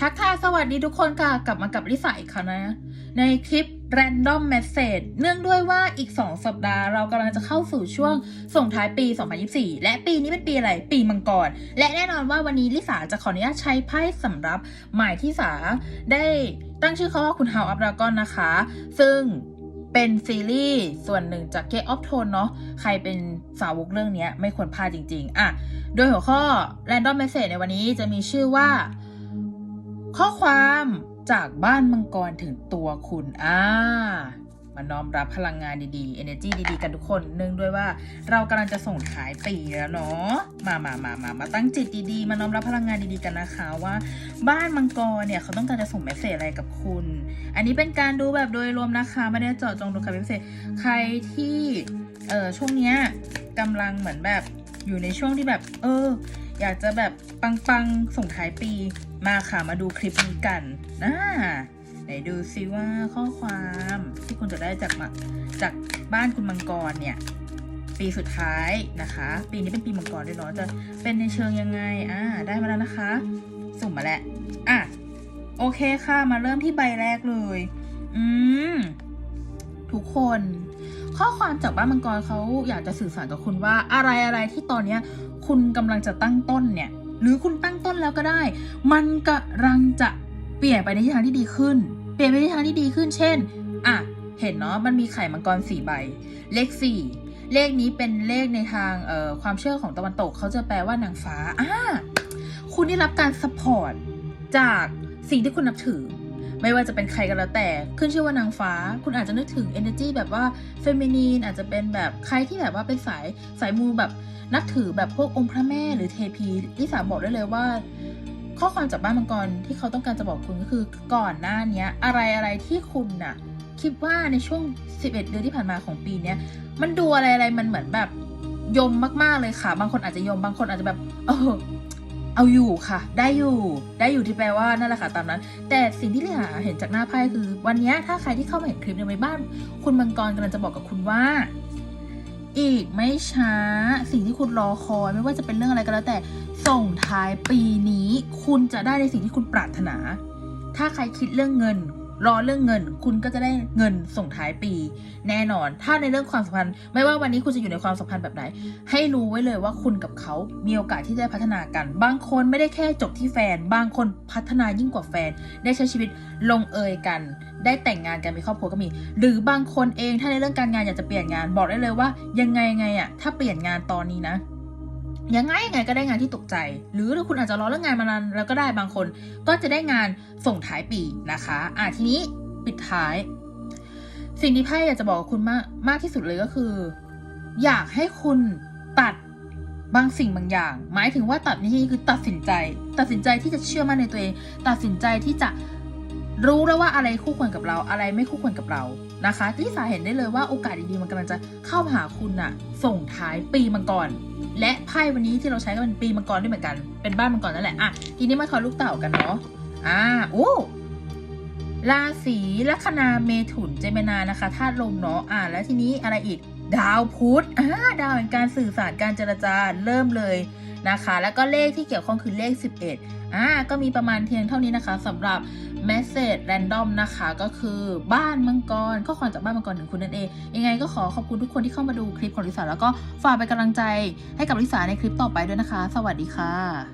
ทักทายสวัสดีทุกคนค่ะ กลับมากับลิสาอีกครั้งนะ ในคลิป Random Message เนื่องด้วยว่าอีก 2 สัปดาห์เรากำลังจะเข้าสู่ช่วงส่งท้ายปี 2024 และปีนี้เป็นปีอะไร ปีมังกร และแน่นอนว่าวันนี้ลิสาจะขออนุญาตใช้ไพ่สำหรับหมายที่สาได้ตั้งชื่อเขาว่าคุณ House of Dragon นะคะ ซึ่งเป็นซีรีส์ส่วนหนึ่งจาก Game of Tone เนาะใครเป็นสาวกเรื่องนี้ไม่ควรพลาดจริง ๆ อะ โดยหัวข้อ Random Message ในวันนี้จะมีชื่อว่า ข้อความจากบ้านมังกรถึงตัวคุณอ่ามาน้อมรับพลังงานดีๆ energy ดีๆ กันทุกคน เนื่องด้วยว่าเรากำลังจะส่งท้ายปีแล้วเนาะ มามามามามาตั้งจิตดีๆ มาน้อมรับพลังงานดีๆ กันนะคะว่า บ้านมังกรเนี่ยเขาต้องการจะส่งเมสเซจอะไรกับคุณ อันนี้เป็นการดูแบบโดยรวมนะคะ ไม่ได้เจาะจงดูคำเมสเซจใครที่ เออช่วงเนี้ยกำลังเหมือนแบบ อยู่ในช่วงที่แบบ เออ อยากจะแบบปังๆส่งท้ายปีมาค่ะมาดูคลิปนี้กันนะไหนดูซิว่าข้อความที่คุณจะได้จากมาจากบ้านคุณมังกรเนี่ย ปีสุดท้ายนะคะ ปีนี้เป็นปีมังกรด้วยเนาะจะเป็นในเชิงยังไงอ่าได้มาแล้วนะคะ สุ่มมาแล้วอะโอเคค่ะมาเริ่มที่ใบแรกเลย อืมทุกคน ข้อความจากบ้านมังกรเขาอยากจะสื่อสารกับคุณว่าอะไรอะไรที่ตอนเนี้ยคุณกำลังจะตั้งต้นเนี่ย หรือคุณตั้งต้นแล้วก็ได้ มันกำลังจะเปลี่ยนไปในทิศทางที่ดีขึ้น เปลี่ยนไปในทิศทางที่ดีขึ้น เช่นอะเห็นเนาะมันมีไข่มังกรสี่ใบ เลขสี่เลขนี้เป็นเลขในทางเอ่อความเชื่อของตะวันตกเขาจะแปลว่านางฟ้าอ่าคุณได้รับการสปอร์ตจากสิ่งที่คุณนับถือ ไม่ว่าจะเป็นใครก็แล้วแต่ขึ้นชื่อว่านางฟ้า คุณอาจจะนึกถึง energy แบบว่าเฟมินีนอาจจะเป็นแบบใครที่แบบว่าเป็นสายสายมูแบบนับถือแบบพวกองค์พระแม่หรือเทพีที่สาบอกได้เลยว่า ข้อความจากบ้านมังกรที่เขาต้องการจะบอกคุณก็คือก่อนหน้านี้อะไรอะไรที่คุณน่ะคิดว่าในช่วง 11 เดือนที่ผ่านมาของปีเนี้ยมันดูอะไรอะไรมันเหมือนแบบยมมากๆเลยค่ะ บางคนอาจจะยมบางคนอาจจะแบบเออ เอาอยู่ค่ะ ได้อยู่ได้อยู่ที่แปลว่านั่นแหละค่ะตามนั้น แต่สิ่งที่ลิหาเห็นจากหน้าไพ่คือ วันนี้ถ้าใครที่เข้ามาเห็นคลิปในบ้าน คุณมังกรกำลังจะบอกกับคุณว่า อีกไม่ช้า สิ่งที่คุณรอคอยไม่ว่าจะเป็นเรื่องอะไรก็แล้วแต่ส่งท้ายปีนี้ คุณจะได้ในสิ่งที่คุณปรารถนา ถ้าใครคิดเรื่องเงิน รอเรื่องเงิน คุณก็จะได้เงินส่งท้ายปี แน่นอน ถ้าในเรื่องความสัมพันธ์ ไม่ว่าวันนี้คุณจะอยู่ในความสัมพันธ์แบบไหน ให้รู้ไว้เลยว่าคุณกับเขา มีโอกาสที่จะพัฒนากัน บางคนไม่ได้แค่จบที่แฟน บางคนพัฒนายิ่งกว่าแฟน ได้ใช้ชีวิตลงเอยกัน ได้แต่งงานกันมีครอบครัวก็มี หรือบางคนเองถ้าในเรื่องการงานอยากจะเปลี่ยนงาน บอกได้เลยว่า ยังไงยังไงอะถ้าเปลี่ยนงานตอนนี้นะ ยังไงยังไงก็ได้งานที่ตกใจ หรือคุณอาจจะรอเรื่องงานมานานแล้วก็ได้บางคน ก็จะได้งานส่งท้ายปีนะคะอะทีนี้ปิดท้าย สิ่งที่ไพ่อยากจะบอกกับคุณมากมากที่สุดเลยก็คือ อยากให้คุณตัดบางสิ่งบางอย่าง หมายถึงว่าตัดนี่คือตัดสินใจ ตัดสินใจที่จะเชื่อมั่นในตัวเอง ตัดสินใจที่จะ รู้แล้วว่าอะไรคู่ควรกับเรา อะไรไม่คู่ควรกับเรานะคะที่สาเห็นได้เลยว่าโอกาสดีๆมันกำลังจะเข้ามาหาคุณน่ะ ส่งท้ายปีมังกรและไพ่วันนี้ที่เราใช้ก็เป็นปีมังกรด้วยเหมือนกัน เป็นบ้านมังกรนั่นแหละอะทีนี้มาทอยลูกเต่ากันเนาะอ่าโอ้ราศีลัคนาเมถุนเจมินานะคะธาตุลมเนาะอ่า แล้วทีนี้อะไรอีกดาวพุธอ่าดาวแห่งการสื่อสารการเจรจาเริ่มเลย นะคะ แล้วก็เลขที่เกี่ยวข้องคือเลข 11อ่าก็มีประมาณเพียงเท่านี้นะคะสำหรับ Message Random นะคะ ก็คือบ้านมังกรข้อความจากบ้านมังกรถึงคุณนั่นเอง ยังไงก็ขอขอบคุณทุกคนที่เข้ามาดูคลิปของลิสาแล้วก็ฝากเป็นกำลังใจให้กับลิสาในคลิปต่อไปด้วยนะคะ สวัสดีค่ะ